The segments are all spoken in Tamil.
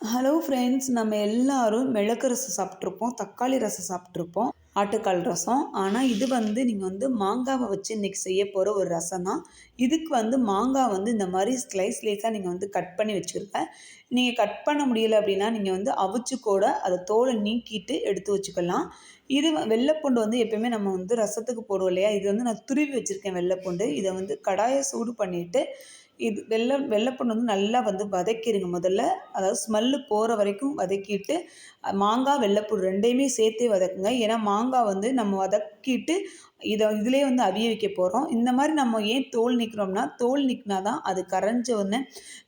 ஹலோ ஃப்ரெண்ட்ஸ் நம்ம எல்லாரும் மிளகு ரசம் சாப்பிட்ருப்போம் தக்காளி ரசம் சாப்பிட்ருப்போம் ஆட்டுக்கால் ரசம். ஆனால் இது வந்து நீங்கள் வந்து மாங்காவை வச்சு இன்றைக்கி செய்ய போகிற ஒரு ரசம் தான் இதுக்கு வந்து மாங்காய் வந்து இந்த மாதிரி ஸ்லைஸ் ஸ்லைஸாக நீங்கள் வந்து கட் பண்ணி வச்சுருங்க. நீங்கள் கட் பண்ண முடியல அப்படின்னா நீங்கள் வந்து அவிச்சு கூட அதை தோலை நீக்கிட்டு எடுத்து வச்சுக்கலாம். இது வெள்ளைப்பூண்டு வந்து எப்பயுமே நம்ம வந்து ரசத்துக்கு போடுவோம் இல்லையா? இது வந்து நான் துருவி வச்சுருக்கேன் வெள்ளைப்பூண்டு. இதை வந்து கடாயை சூடு பண்ணிவிட்டு இது வெள்ளை வெள்ளைப்பூண்டு வந்து நல்லா வந்து வதக்கிடுங்க முதல்ல. அதாவது ஸ்மெல்லு போகிற வரைக்கும் வதக்கிட்டு மாங்காய் வெள்ளைப்பூண்டு ரெண்டையுமே சேர்த்தே வதக்குங்க. ஏன்னா மாங்காய் வந்து நம்ம வதக்கிட்டு இதை இதிலே வந்து அவிய வைக்க போகிறோம் இந்த மாதிரி நம்ம ஏன் தோல் நிற்கிறோம்னா தோல் நிற்கினா தான் அது கரைஞ்ச உடனே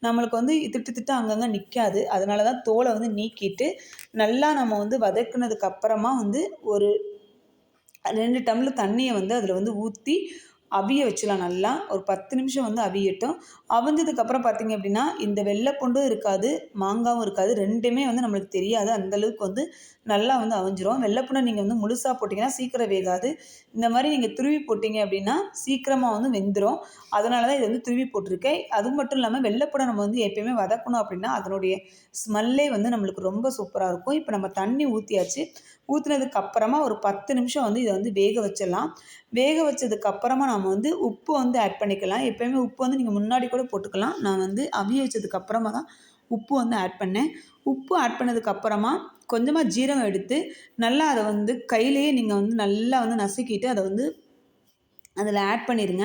நம்மளுக்கு வந்து திட்டு திட்டு அங்கங்கே நிற்காது அதனால தான் தோலை வந்து நீக்கிட்டு நல்லா நம்ம வந்து வதக்குனதுக்கு அப்புறமா வந்து ஒரு ரெண்டு டம்ளர் தண்ணியை வந்து அதில் வந்து ஊற்றி அவிய வச்சிடலாம் நல்லா. ஒரு பத்து நிமிஷம் வந்து அவியட்டும். அவிஞ்சதுக்கப்புறம் பார்த்திங்க அப்படின்னா இந்த வெள்ளைப்பூண்டும் இருக்காது மாங்காவும் இருக்காது ரெண்டுமே வந்து நம்மளுக்கு தெரியாது. அந்தளவுக்கு வந்து நல்லா வந்து அவிஞ்சிரும். வெள்ளைப்பூண்டை நீங்கள் வந்து முழுசாக போட்டிங்கன்னா சீக்கிரம் வேகாது. இந்த மாதிரி நீங்கள் துருவி போட்டிங்க அப்படின்னா சீக்கிரமாக வந்து வெந்துடும் அதனால தான் இது வந்து துருவி போட்டிருக்கேன். அது மட்டும் இல்லாமல் வெள்ளைப்பூடை நம்ம வந்து எப்பயுமே வதக்கணும் அப்படின்னா அதனுடைய ஸ்மெல்லே வந்து நம்மளுக்கு ரொம்ப சூப்பராக இருக்கும். இப்போ நம்ம தண்ணி ஊற்றியாச்சு ஊற்றுனதுக்கு அப்புறமா ஒரு பத்து நிமிஷம் வந்து இதை வந்து வேக வச்சிடலாம். வேக வச்சதுக்கப்புறமா நம்ம நம்ம வந்து உப்பு வந்து ஆட் பண்ணிக்கலாம். எப்போயுமே உப்பு வந்து நீங்கள் முன்னாடி கூட போட்டுக்கலாம். நான் வந்து அவிய வச்சதுக்கப்புறமா தான் உப்பு வந்து ஆட் பண்ணேன். உப்பு ஆட் பண்ணதுக்கப்புறமா கொஞ்சமாக ஜீரகம் எடுத்து நல்லா அதை வந்து கையிலேயே நீங்கள் வந்து நல்லா வந்து நசுக்கிட்டு அதை வந்து அதில் ஆட் பண்ணிடுங்க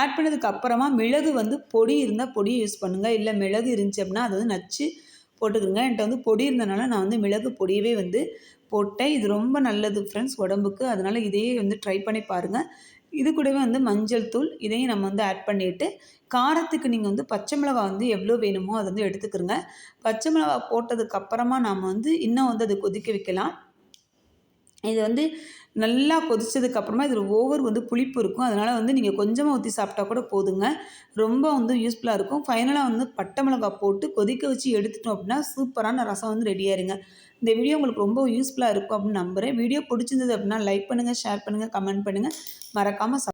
ஆட் பண்ணதுக்கப்புறமா மிளகு வந்து பொடி இருந்தால் பொடியை யூஸ் பண்ணுங்கள் இல்லை மிளகு இருந்துச்சு அப்படின்னா அதை வந்து நச்சு போட்டுக்கிறேங்க என்கிட்ட வந்து பொடி இருந்தனால நான் வந்து மிளகு பொடியவே வந்து போட்டேன். இது ரொம்ப நல்லது ஃப்ரெண்ட்ஸ் உடம்புக்கு. அதனால் இதையே வந்து ட்ரை பண்ணி பாருங்கள் இது கூடவே வந்து மஞ்சள் தூள் இதையும் நம்ம வந்து ஆட் பண்ணிவிட்டு காரத்துக்கு நீங்கள் வந்து பச்சை மிளகா வந்து எவ்வளோ வேணுமோ அதை வந்து எடுத்துக்கிறோங்க பச்சை மிளகா போட்டதுக்கப்புறமா நாம் வந்து இன்னும் வந்து அதை கொதிக்க வைக்கலாம். இது வந்து நல்லா கொதித்ததுக்கப்புறமா இதில் ஓவர் வந்து புளிப்பு இருக்கும். அதனால் வந்து நீங்கள் கொஞ்சமாக ஊற்றி சாப்பிட்டா கூட போதுங்க. ரொம்ப வந்து யூஸ்ஃபுல்லாக இருக்கும். ஃபைனலாக வந்து பட்டை மிளகா போட்டு கொதிக்க வச்சு எடுத்துட்டோம் அப்படின்னா சூப்பரான ரசம் வந்து ரெடியாயிருங்க இந்த வீடியோ உங்களுக்கு ரொம்ப யூஸ்ஃபுல்லாக இருக்கும் அப்படின்னு நம்புகிறேன் வீடியோ பிடிச்சிருந்தது அப்படின்னா லைக் பண்ணுங்கள் ஷேர் பண்ணுங்கள் கமெண்ட் பண்ணுங்கள் மறக்காமல்